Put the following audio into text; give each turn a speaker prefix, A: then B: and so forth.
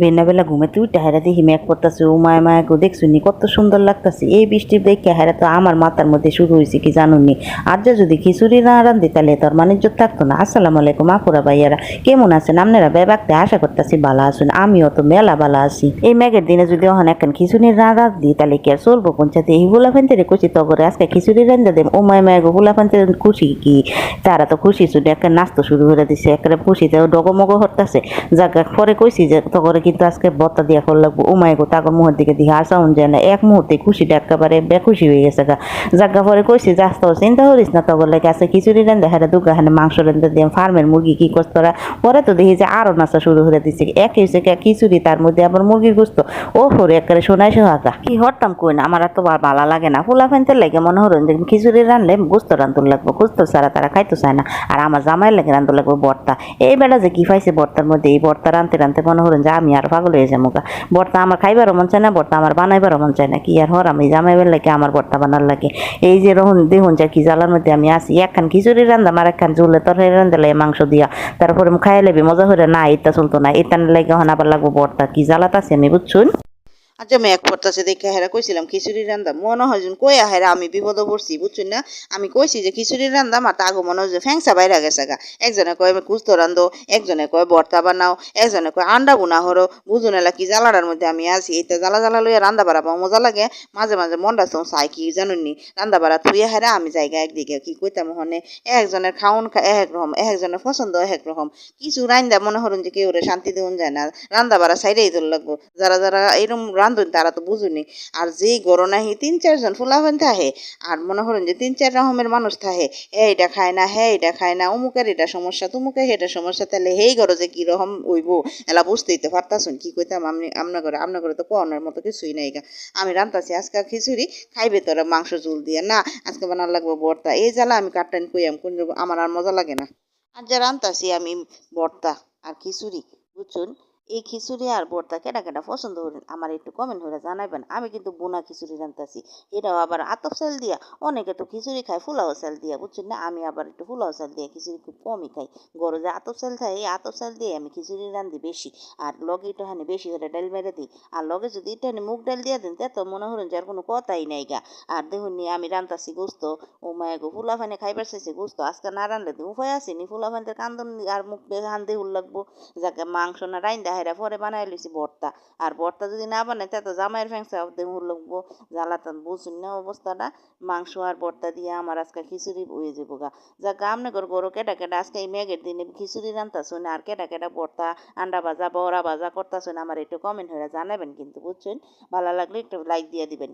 A: বেলা ঘুমেতে উঠে দেখি মেঘ পড়তেছে ও মায়া মায়া গো, দেখছ নি? কত সুন্দর লাগতাছে। এই বৃষ্টির দেখে হারা তো আমার মাথার মধ্যে শুরু হয়েছে কি জানুনি আর যা যদি খিচুড়ি না রান্ধি তাহলে তোর বাণিজ্য থাকতো না। আসসালামু আলাইকুম, আপুরা ভাইয়ারা। কেমন আছেন? আপনারা বেবাকতে আশা করতেছি ভালো আসুন আমিও তো মেলা ভালো আছি। এই মেঘের দিনে যদি ওখানে এখন খিচুড়ি না রান্ধি তাহলে কি আর চলবো পঞ্চায়েতে? এই বুলা ফেনতে রে খুশি তো করে আজকে খিচুড়ি রান্ধা দেব ও মায়া মায়া গো ফেনতে খুশি কি? তারা তো খুশি শুনে একটা নাচতে শুরু করে দিছে। একটা খুশিতে ডগমগ হরতাছে জায়গা পরে কইছি যে তখন কিন্তু আজকে বত্তা দিয়া ফল লাগবো, ও মায় গো তাকে মুহের দিকে দিয়ে আর সাউন্ড যায় না, এক মুহূর্তে খুশিটা একেবারে বেখুশি হয়ে গেছে গা। জায়গা পরে কইছি যাস তো চিন্তা করিস না তখন লাগে আছে খিচুড়ি রেন্দে হারে দুগা হানে মাংস রেন্দে দিয়ে, ফার্মের মুরগি কি করতে তোরা? পরে তো দেখি যে আরও নাচা শুরু করে দিচ্ছে এক হয়েছে খিচুড়ি, তার মধ্যে আবার মুরগির গুস্ত। ও হরে একেবারে শোনাই সোহাগা কি হরতাম কই না, আমার তো আর ভালো লাগে না। ফুলা ফেনতে লাগে মনে হরুন যে খিচুড়ি রানলে গুস্ত রান্ধুর লাগবো, গুস্ত ছাড়া তারা খাইতে চায় না। আর আমার জামাই লাগে রান্ধুর লাগবো বর্তা। এই বেলা যে কি পাইছে বর্তার মধ্যে, এই বর্তা রানতে রানতে মনে হরুন যে আমি আর পাগল হয়ে যাব গা। বর্তা আমার খাইবারও মন চায় না বর্তা আমার বানাইবারও মন চায় না। কি আর হর আমি জামাইবার লাগে আমার বর্তা বানার লাগে। এই যে রহন দেখুন যা কি জ্বালার মধ্যে আমি আসি একখান খিচুড়ি রান্দাম আর একখান ঝুলে তরকারি রান্দালে মাংস দিয়া। তারপরে খাই লেবি মজা করে না এটা চলতো না। এটা লাগে হন আবার লাগবো বর্তা কি জ্বালাত আছে আমি বুঝছুন? আচ্ছা মেঘ পড়তেছে দেখে হেরা কইছিলাম, খিচুড়ি রান্দা মনে হয় কই হেরা আমি বিপদে পড়ছি, বুঝছেন না? আমি কইছি যে খিচুড়ি রান্দাম আর তাগো মনে হয় যে ফ্যাংসা বাইরে গেছে গা। একজনে কয় কুস্তো রান্ধো একজনে কয়, ভর্তা বানাও একজনে কয়, আন্ডা বুনা হরো বুঝুন এলা কি জ্বালাটার মধ্যে আমি আছি। এইটা জ্বালা জ্বালা লইয়া রান্দা বাড়া পাও, মজা লাগে। মাঝে মাঝে মনটা তো চাই কি জানুননি রান্দা বাড়া থুইয়া হেরা আমি জায়গা একদিকে, কি কইতাম হনে একজনের খাওন এক রকম, একজনের পছন্দ এক রকম। কিছু রান্দা মনে হরুন যে কেউ রে শান্তি দেউন যায় না। রান্দা বাড়া সাইডেই তোর লাগবো যারা যারা এরকম রান্ধুন তারা তো বুঝুনি। আর যেই গরনাহি তিন চারজন ফুলাফেন থাহে আর মনে করেন যে তিন চার রকমের মানুষ থাহে এটা খায় না হে এটা খায় না, অমুকের এটা সমস্যা, তুমুকের এটা সমস্যা, তাহলে হেই গরো যে কীরকম হইব? এলা বুঝতেই তো পারতাছুন, কি কইতাম আমি আমনা করে আমনা করে তো কোয়ানোর মতো কিছুই নাই গা। আমি রান্তাছি আজকে খিচুড়ি, খাইবে তোরা মাংস জুল দিয়ে। না, আজকে বানার লাগবে ভর্তা। এই জ্বালা আমি কাটটান কইয়াম, কোন আমার আর মজা লাগে না। আর যা রান্তাছি আমি বর্তা আর খিচুড়ি, বুঝছুন? এই খিচুড়ি আর ভর্তা কেটা কেটা পছন্দ করেন। আমার একটু কমেন্ট করে জানাবেন, আমি কিন্তু বোনা খিচুড়ি রান্তাছি এটাও আবার আতপ চাল দিয়া, অনেকে তো খিচুড়ি খায় ফুলাও চাল দিয়া, বুঝছেন না? আমি আবার একটু ফুলাও চাল দিয়া খিচুড়ি খুব কমই খাই। গরু যে আতপ চাল থাকে, এই আতপ চাল দিয়ে আমি খিচুড়ি রান্ধি বেশি। আর লগে একটু হানি বেশি করে ডাল মেরে দিই। আর লগে যদি এটা মুখ ডাল দিয়ে দেন, তে মনে হলেন যে আর কোনো কথাই নাই গা। আর দেখুন আমি রান্তাছি গোস্ত। ও মায়া গো, ফুলা ফানে খাইবার চাইছে গোস্ত। আজকে না রানলে উপায় আছে নি? ফুলা ফানতে কান্দন আর মুখ বেহান দেহুল লাগবো। যাকে মাংস না রাইন্দা হেরা পরে বানাই লইছি ভর্তা। আর ভর্তা যদি না বানাই, তা তো জামাইয়ের ফ্যাংসা দেহুল লাগবো। জ্বালাতন বুঝুন না অবস্থাটা। মাংস আর ভর্তা দিয়ে আমার আজকে খিচুড়ি হয়ে যাব গা। যা গামনে করে গরু কেটা কেটা, আজকে এই মেঘের দিনে খিচুড়ি রান্তাছুন আর কেটা কেটা ভর্তা, আন্ডা ভাজা, বড়া ভাজা করতাছুন আমার একটু কমেন্ট হয়ে জানাবেন কিন্তু, বুঝছেন? ভালো লাগলে একটু লাইক দিয়ে দিবেন।